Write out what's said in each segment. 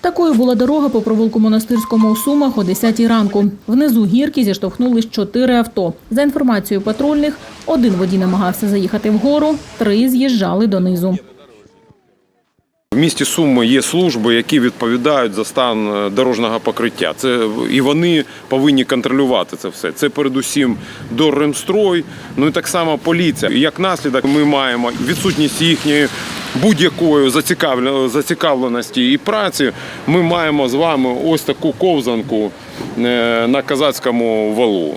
Такою була дорога по провулку монастирському у Сумах о 10 ранку. Внизу гірки зіштовхнулись чотири авто. За інформацією патрульних, один водій намагався заїхати вгору, три з'їжджали донизу. В місті Суми є служби, які відповідають за стан е, дорожнього покриття. Це і вони повинні контролювати це все. Це передусім Дорремстрой, ну і так само поліція. Як наслідок, ми маємо відсутність їхньої будь-якої зацікавленості і праці. Ми маємо з вами ось таку ковзанку е, на казацькому валу.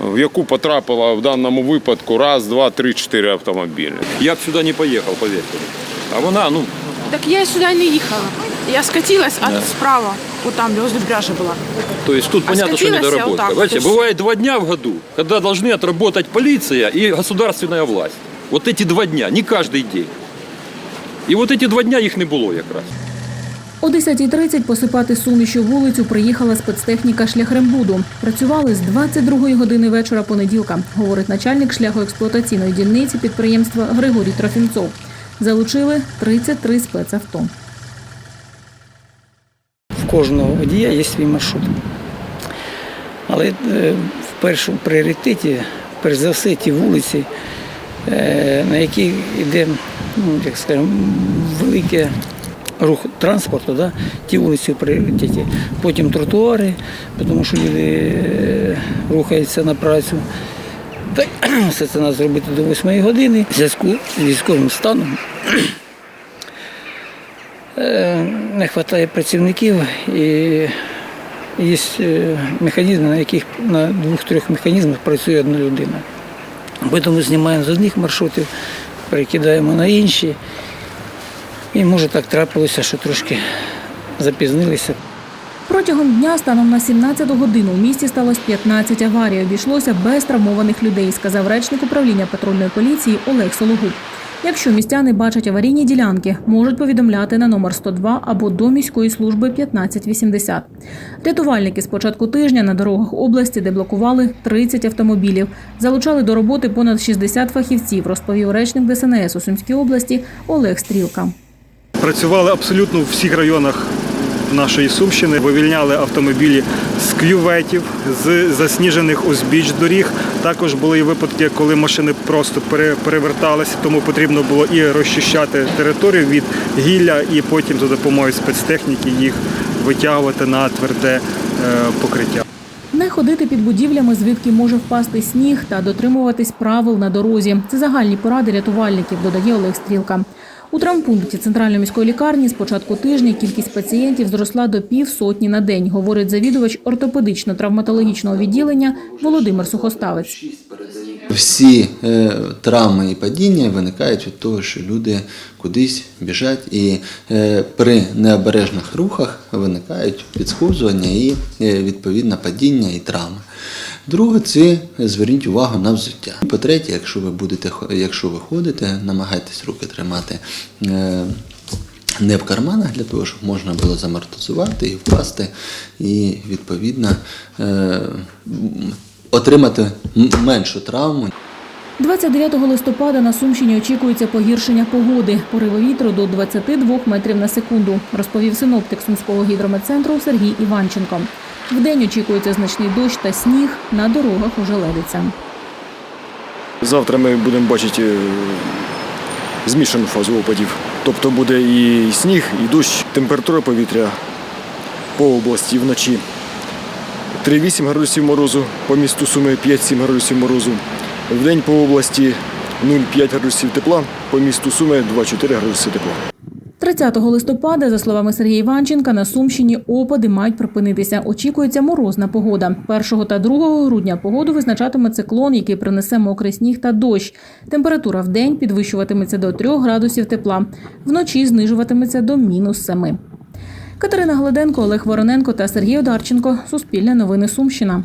В яку потрапило в даному випадку раз, два, три, чотири автомобілі. Я б сюди не поїхав, повірте. А вона, ну, Так я сюда не ехала. Я скатилась от справа, вот там, возле пляжа была. то есть тут А понятно, что скатилась я вот недоработка. так вот, Знаете, и всё. бывает два дня в году, когда должны отработать полиция и государственная власть. Вот эти два дня, не каждый день. І от эти два дня їх не було якраз. О 10.30 посипати сумішу вулицю приїхала спецтехніка шляхрембуду. Працювали з 22 години вечора понеділка, говорить начальник шляхоексплуатаційної дільниці підприємства Григорій Трофімцов. Залучили 33 спецавто. в кожного водія є свій маршрут. Але е, в першому пріоритеті, перш за все, ті вулиці, е, на які йде, ну, як скажемо, великий рух транспорту, да? ті вулиці в пріоритеті. Потім тротуари, тому що люди е, рухаються на працю. Все це треба зробити до 8 години. В зв'язку з військовим станом Е, не вистачає працівників і є е, механізми, на яких на двох-трьох механізмах працює одна людина. Тому знімаємо з одних маршрутів, перекидаємо на інші. І може так трапилося, що трошки запізнилися. Протягом дня станом на 17 годину у місті сталося 15 аварій. Обійшлося без травмованих людей, сказав речник управління патрульної поліції Олег Сологуб. Якщо містяни бачать аварійні ділянки, можуть повідомляти на номер 102 або до міської служби 1580. Рятувальники з початку тижня на дорогах області деблокували 30 автомобілів. Залучали до роботи понад 60 фахівців, розповів речник ДСНС у Сумській області Олег Стрілка. Працювали абсолютно в всіх районах нашої Сумщини, вивільняли автомобілі з кюветів, з засніжених узбіч доріг. Також були і випадки, коли машини просто переверталися, тому потрібно було і розчищати територію від гілля, і потім за допомогою спецтехніки їх витягувати на тверде е, покриття. Не ходити під будівлями, звідки може впасти сніг, та дотримуватись правил на дорозі. Це загальні поради рятувальників, додає Олег Стрілка. У травмпункті центральної міської лікарні з початку тижня кількість пацієнтів зросла до півсотні на день, говорить завідувач ортопедично-травматологічного відділення Володимир Сухоставець. Всі е, травми і падіння виникають від того, що люди кудись біжать, і е, при необережних рухах виникають підсковзування і е, відповідно падіння і травми. Друге, це зверніть увагу на взуття. По-третє, якщо ви будете якщо ви ходите, намагайтесь руки тримати. не в карманах для того, щоб можна було замортизувати і впасти, і відповідно отримати меншу травму. 29 листопада на Сумщині очікується погіршення погоди. Пориви вітру до 22 метрів на секунду, розповів синоптик Сумського гідрометцентру Сергій Іванченко. Вдень очікується значний дощ та сніг, на дорогах ожеледиться. Завтра ми будемо бачити е, змішану фазу опадів. Тобто буде і сніг, і дощ, температура повітря по області вночі 3,8 градусів морозу, по місту Суми 5-7 градусів морозу. Вдень по області 0,5 градусів тепла, по місту Суми 2,4 градуси тепла. 30 листопада, за словами Сергія Іванченка, на Сумщині опади мають припинитися. Очікується морозна погода. 1 та 2 грудня погоду визначатиме циклон, який принесе мокрий сніг та дощ. Температура в день підвищуватиметься до 3 градусів тепла, вночі знижуватиметься до мінус 7. Катерина Гладенко, Олег Вороненко та Сергій Одарченко. Суспільне новини Сумщина.